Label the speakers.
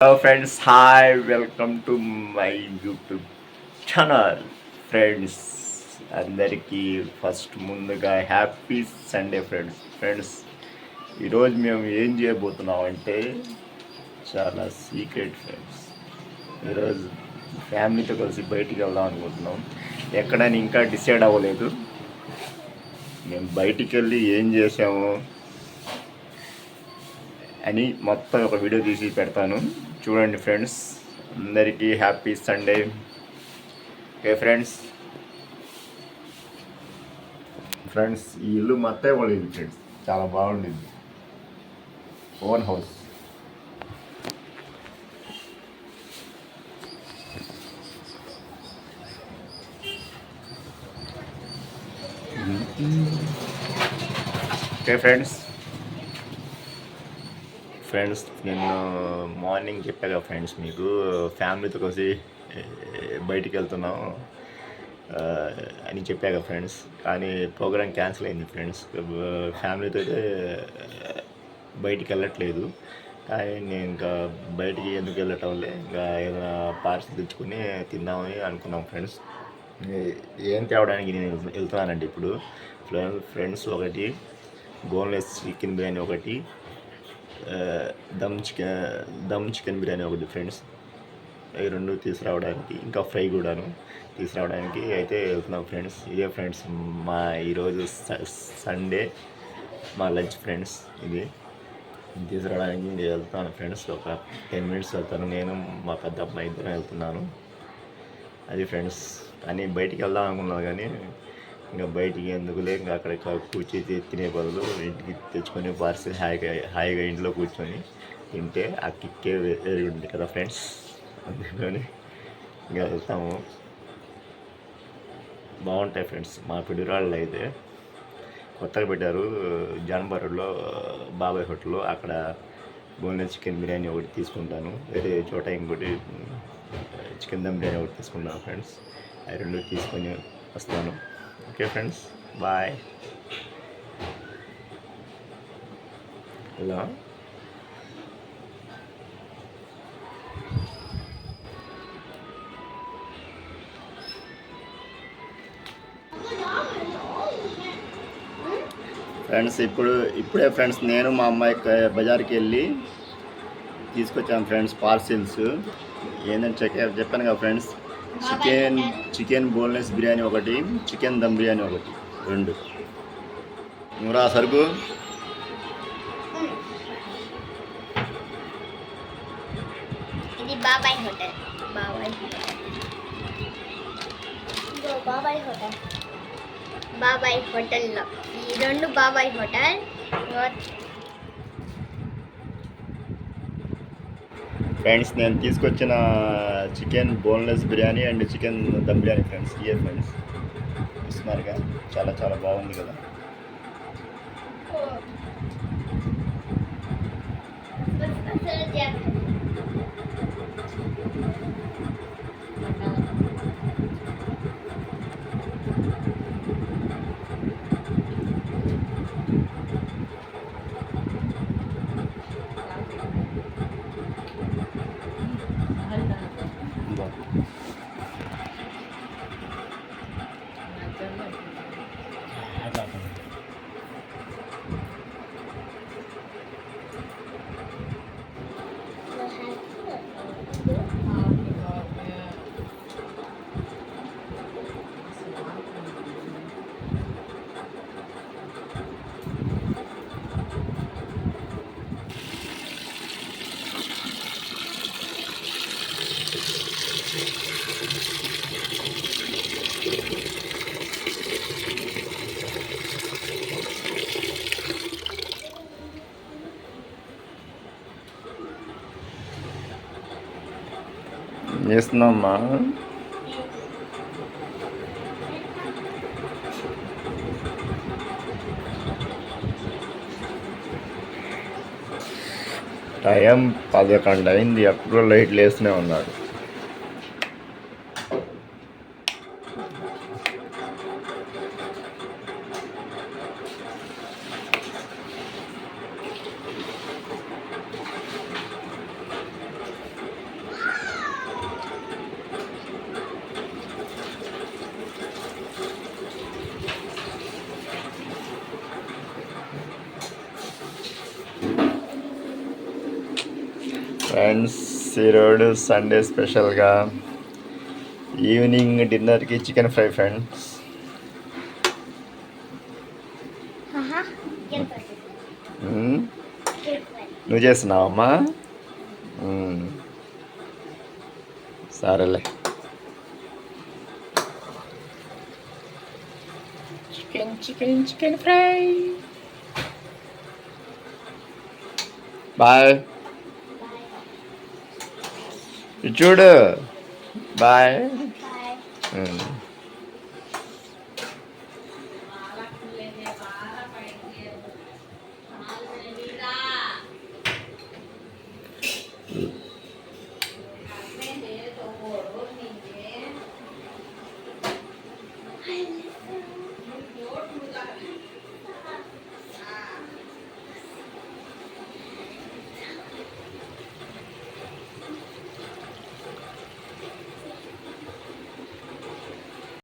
Speaker 1: Hello friends hi welcome to my YouTube channel friends అందరికీ first ముందుగా happy Sunday friends friends ఈరోజు మేము ఏం చేయబోతున్నాం అంటే చాలా సీక్రెట్ ఫ్రెండ్స్ ఈరోజు ఫ్యామిలీతో కలిసి బయటికి వెళ్దాం అనుకుంటున్నాం. ఎక్కడని ఇంకా డిసైడ్ అవ్వలేదు. మేము బయటికి వెళ్ళి ఏం చేసాము అని మొత్తం ఒక వీడియో తీసి పెడతాను. చూడండి ఫ్రెండ్స్ అందరికీ happy Sunday okay friends friends ఈ ఇల్లు మా అత్తయ్య వాళ్ళ ఫ్రెండ్స్ చాలా బాగుండింది. Own house okay friends friends నేను మార్నింగ్ చెప్పాగా ఫ్రెండ్స్ మీకు. ఫ్యామిలీతో కలిసి బయటికి వెళ్తున్నాం అని చెప్పాక ఫ్రెండ్స్ కానీ ప్రోగ్రామ్ క్యాన్సిల్ అయింది ఫ్రెండ్స్ ఫ్యామిలీతో అయితే బయటికి వెళ్ళట్లేదు. కానీ నేను ఇంకా బయటికి ఎందుకు వెళ్ళటం లే ఇంకా ఏదైనా పార్సల్ తెచ్చుకొని తిందామని అనుకున్నాం ఫ్రెండ్స్ ఏం తేవడానికి నేను వెళ్తున్నానండి ఇప్పుడు ఫ్రెండ్స్ ఒకటి బోన్లెస్ చికెన్ బిర్యానీ ఒకటి దమ్ చికెన్ దమ్ చికెన్ బిర్యానీ ఒకటి ఫ్రెండ్స్. అవి రెండు తీసుకురావడానికి ఇంకా ఫ్రై కూడాను తీసుకురావడానికి అయితే వెళ్తున్నాం ఫ్రెండ్స్. ఇదే ఫ్రెండ్స్ మా ఈరోజు స- సండే మా లంచ్ ఫ్రెండ్స్ ఇది. తీసుకురావడానికి నేను వెళ్తాను ఫ్రెండ్స్ ఒక టెన్ మినిట్స్ వెళ్తాను. నేను మా పెద్ద అబ్బాయి ఇద్దరం వెళ్తున్నాను. అది ఫ్రెండ్స్ కానీ బయటికి వెళ్దాం అనుకున్నాను కానీ ఇంకా బయటికి ఎందుకులే ఇంకా అక్కడ కూర్చి తినే బదులు ఇంటికి తెచ్చుకొని పార్సిల్ హాయిగా హాయిగా ఇంట్లో కూర్చొని తింటే ఆ కిక్కే వే- వేరే ఉంటుంది కదా ఫ్రెండ్స్? అందుకని ఇంకా వెళ్తాము. బాగుంటాయి ఫ్రెండ్స్. మా పిడిరాళ్ళు అయితే కొత్తగా పెట్టారు. జాన్బర్లో బాబాయ్ హోటల్లో అక్కడ బోన్లెస్ చికెన్ బిర్యానీ ఒకటి తీసుకుంటాను. వేరే చోట ఇంకోటి చికెన్ దమ్ బిర్యానీ ఒకటి తీసుకుంటాను ఫ్రెండ్స్. ఆ రెండు తీసుకొని వస్తాను. Okay friends bye hello friends ఇప్పుడు ఇప్పుడే ఫ్రెండ్స్ నేను మా అమ్మాయి క- బజార్కి వెళ్ళి తీసుకొచ్చాను ఫ్రెండ్స్ పార్సిల్స్ ఏంటంటే చెప్పాను కదా friends chicken chicken boneless biryani ఒకటి చికెన్ దమ్ బిర్యానీ ఒకటి రెండు. నువ్వురా సరుకు?
Speaker 2: ఇది బాబాయ్ హోటల్. బాబాయ్ హోటల్. బాబాయ్ హోటల్. బాబాయ్ హోటల్లో. ఈ రెండు బాబాయ్ హోటల్.
Speaker 1: ఫ్రెండ్స్ నేను తీసుకొచ్చిన chicken boneless biryani and chicken dum biryani friends year friends ఇస్తున్నారుగా చాలా చాలా బాగుంది కదా. బా. there. Um, చేస్తున్నావమ్మా టైం పదకొండు అయింది అప్పుడు లైట్లు వేస్తూనే ఉన్నాడు. ఫ్రెండ్స్ ఈరోజు సండే స్పెషల్గా ఈవినింగ్ డిన్నర్కి చికెన్ ఫ్రై ఫ్రెండ్స్. నువ్వు చేస్తున్నావమ్మా మ్మ్. సరేలే. Chicken chicken chicken fry. Bye. చూడు. బాయ్.